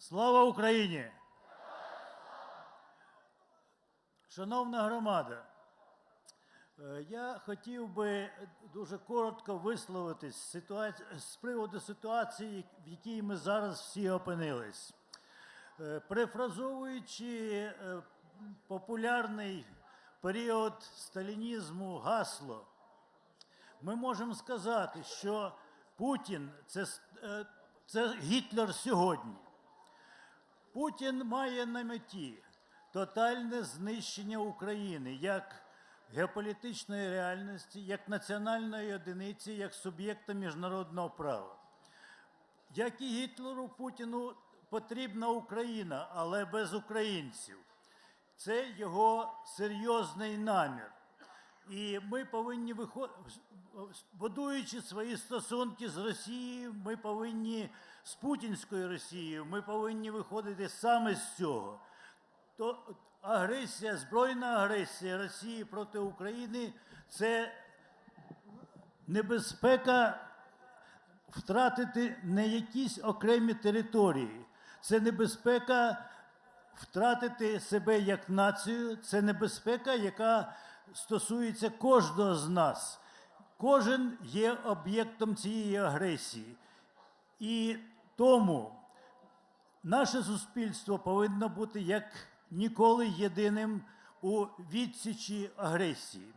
Слава Україні! Шановна громада, е, я хотів би дуже коротко висловитись з приводу ситуації, в якій ми зараз всі опинились. Е, Перефразовуючи е, популярний період сталінізму гасло, ми можемо сказати, що Путін це, це Гітлер сьогодні. Путін має на меті тотальне знищення України як геополітичної реальності, як національної одиниці, як суб'єкта міжнародного права. Як і Гітлеру Путіну потрібна Україна, але без українців. Це його серйозний намір. І ми повинні виходити, будуючи свої стосунки з Росією, ми повинні з путінською Росією, ми повинні виходити саме з цього. То агресія, збройна агресія Росії проти України це небезпека втратити не якісь окремі території. Це небезпека втратити себе як націю, це небезпека, яка стосується кожного з нас. Кожен є об'єктом цієї агресії. І тому наше суспільство повинно бути як ніколи єдиним у відсічі агресії.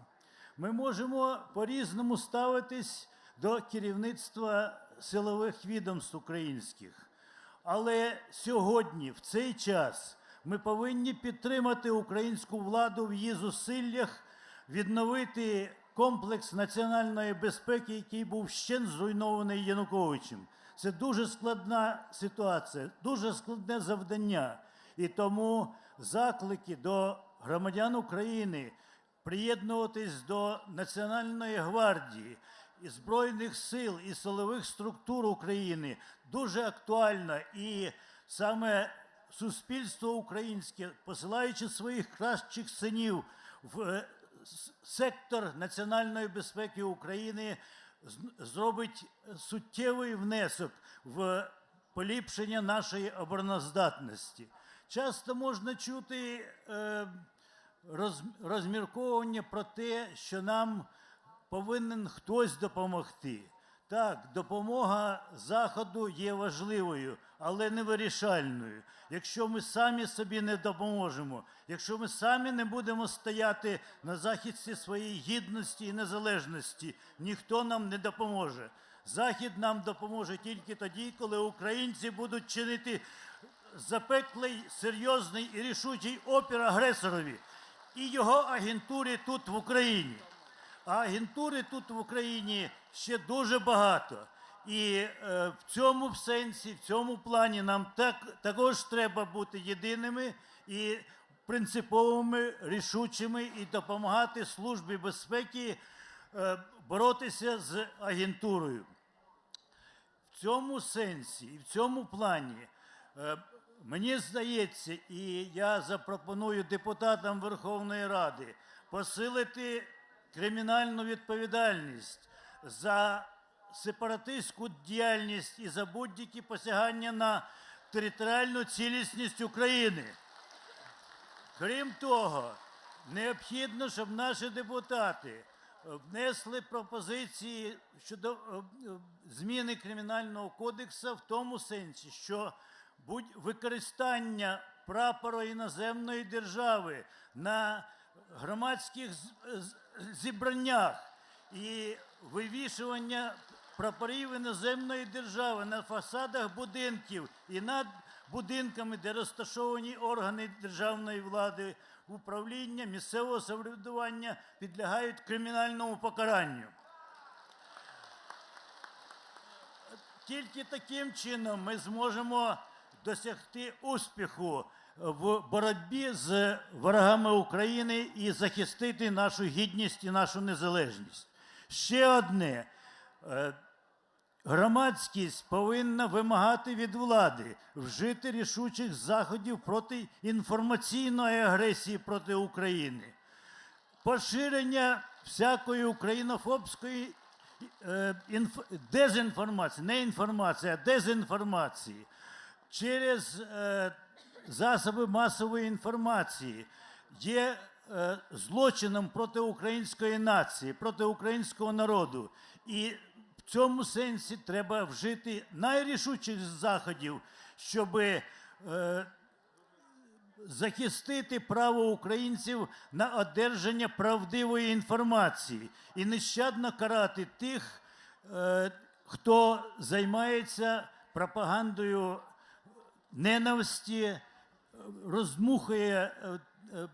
Ми можемо по-різному ставитись до керівництва силових відомств українських. Але сьогодні, в цей час, ми повинні підтримати українську владу в її зусиллях відновити комплекс національної безпеки, який був ще зруйнований Януковичем. Це дуже складна ситуація, дуже складне завдання. І тому заклики до громадян України приєднуватись до Національної гвардії і Збройних сил і силових структур України дуже актуальна. І саме суспільство українське, посилаючи своїх кращих синів в е, сектор національної безпеки України, зробить суттєвий внесок в поліпшення нашої обороноздатності. Часто можна чути е, розмірковування про те, що нам повинен хтось допомогти. Так, допомога Заходу є важливою, але не вирішальною. Якщо ми самі собі не допоможемо, якщо ми самі не будемо стояти на захисті своєї гідності і незалежності, ніхто нам не допоможе. Захід нам допоможе тільки тоді, коли українці будуть чинити запеклий, серйозний і рішучий опір агресорові і його агентурі тут в Україні. А агентури тут в Україні ще дуже багато. І е, в цьому сенсі, в цьому плані нам так, також треба бути єдиними і принциповими, рішучими і допомагати Службі безпеки е, боротися з агентурою. В цьому сенсі і в цьому плані е, мені здається, і я запропоную депутатам Верховної Ради посилити кримінальну відповідальність за сепаратистську діяльність і за будь-які посягання на територіальну цілісність України. Крім того, необхідно, щоб наші депутати внесли пропозиції щодо е, е, зміни кримінального кодексу в тому сенсі, що будь використання прапора іноземної держави на громадських зібраннях і вивішування прапорів іноземної держави на фасадах будинків і над будинками, де розташовані органи державної влади, управління, місцевого самоврядування підлягають кримінальному покаранню. Тільки таким чином ми зможемо досягти успіху в боротьбі з ворогами України і захистити нашу гідність і нашу незалежність. Ще одне. Е, Громадськість повинна вимагати від влади вжити рішучих заходів проти інформаційної агресії проти України поширення всякої українофобської е, дезінформації, не інформації, а дезінформації. Через е, засоби масової інформації є е, злочином проти української нації, проти українського народу. І в цьому сенсі треба вжити найрішучих заходів, щоб е, захистити право українців на одержання правдивої інформації і нещадно карати тих, хто займається пропагандою ненависті, е, роздмухує, е, е,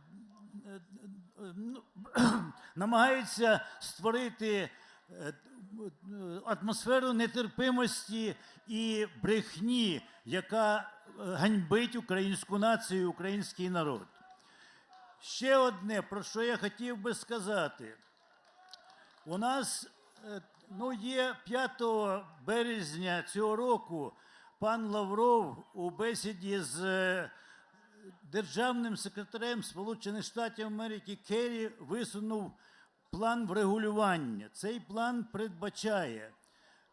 ну, намагається створити атмосферу нетерпимості і брехні, яка ганьбить українську націю, український народ. Ще одне, про що я хотів би сказати. У нас ну, є 5 березня цього року пан Лавров у бесіді з е, державним секретарем Сполучених Штатів Америки Керрі висунув план врегулювання. Цей план передбачає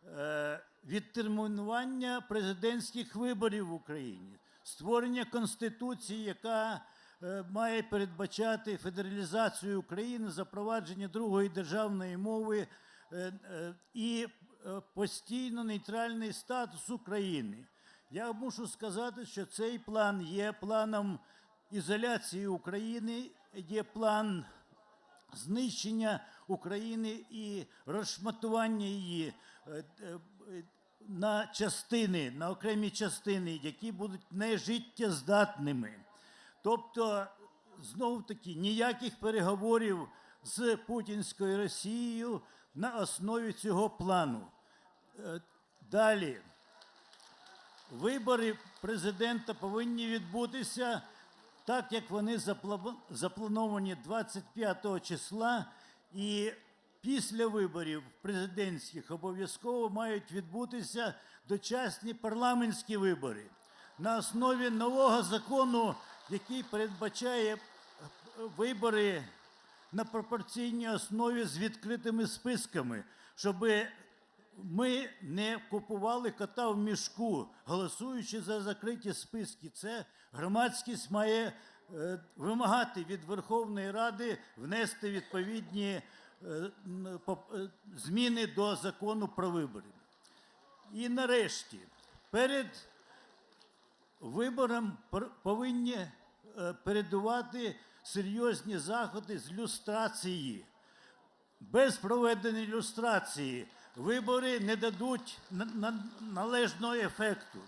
е, відтермінування президентських виборів в Україні, створення конституції, яка е, має передбачати федералізацію України, запровадження другої державної мови і постійно нейтральний статус України. Я мушу сказати, що цей план є планом ізоляції України, є план знищення України і розшматування її е, е, е, на частини, на окремі частини, які будуть нежиттєздатними. Тобто, знову таки, ніяких переговорів з путінською Росією на основі цього плану. Е, Далі. Вибори президента повинні відбутися так, як вони заплановані 25 числа, і після виборів президентських обов'язково мають відбутися дочасні парламентські вибори на основі нового закону, який передбачає е, вибори на пропорційній основі з відкритими списками, щоб ми не купували кота в мішку, голосуючи за закриті списки. Це громадськість має е, вимагати від Верховної Ради внести відповідні е, поп- е, зміни до закону про вибори. І нарешті, перед виборам пр- повинні е, передувати серйозні заходи з люстрації. Без проведення ілюстрації вибори не дадуть на- на- належного ефекту.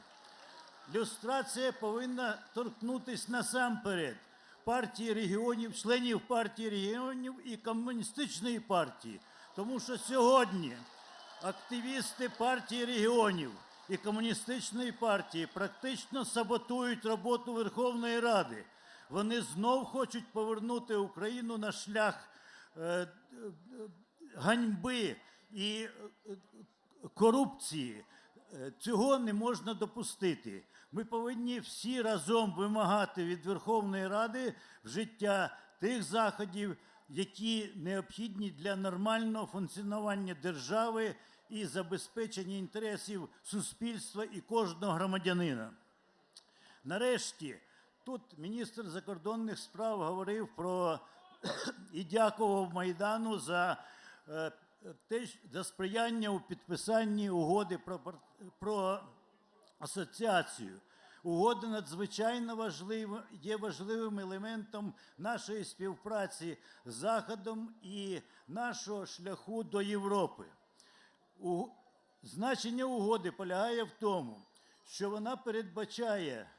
Люстрація повинна торкнутися насамперед партії регіонів, членів партії регіонів і комуністичної партії. Тому що сьогодні активісти партії регіонів і комуністичної партії практично саботують роботу Верховної Ради. Вони знов хочуть повернути Україну на шлях е, е, ганьби і е, е, корупції. Е, Цього не можна допустити. Ми повинні всі разом вимагати від Верховної Ради вжиття тих заходів, які необхідні для нормального функціонування держави і забезпечення інтересів суспільства і кожного громадянина. Нарешті, тут міністр закордонних справ говорив про і дякував Майдану за за сприяння у підписанні угоди про, про асоціацію. Угода надзвичайно важлива, є важливим елементом нашої співпраці з Заходом і нашого шляху до Європи. У... Значення угоди полягає в тому, що вона передбачає,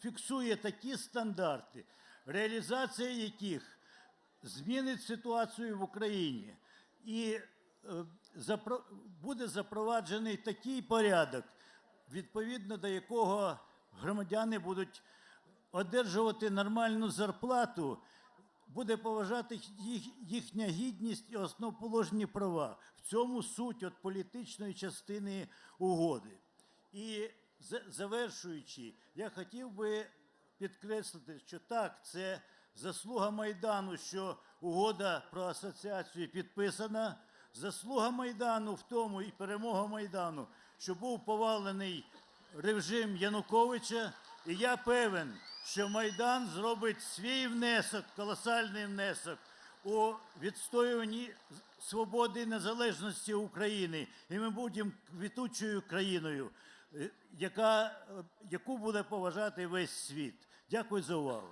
фіксує такі стандарти, реалізація яких змінить ситуацію в Україні і е, буде запроваджений такий порядок, відповідно до якого громадяни будуть одержувати нормальну зарплату, буде поважати їх, їхня гідність і основоположні права. В цьому суть от політичної частини угоди. І завершуючи, я хотів би підкреслити, що так, це заслуга Майдану, що угода про асоціацію підписана. Заслуга Майдану в тому і перемога Майдану, що був повалений режим Януковича, і я певен, що Майдан зробить свій внесок, колосальний внесок у відстоюванні свободи і незалежності України. І ми будемо квітучою країною, е, яка, е, яку буде поважати весь світ. Дякую за увагу.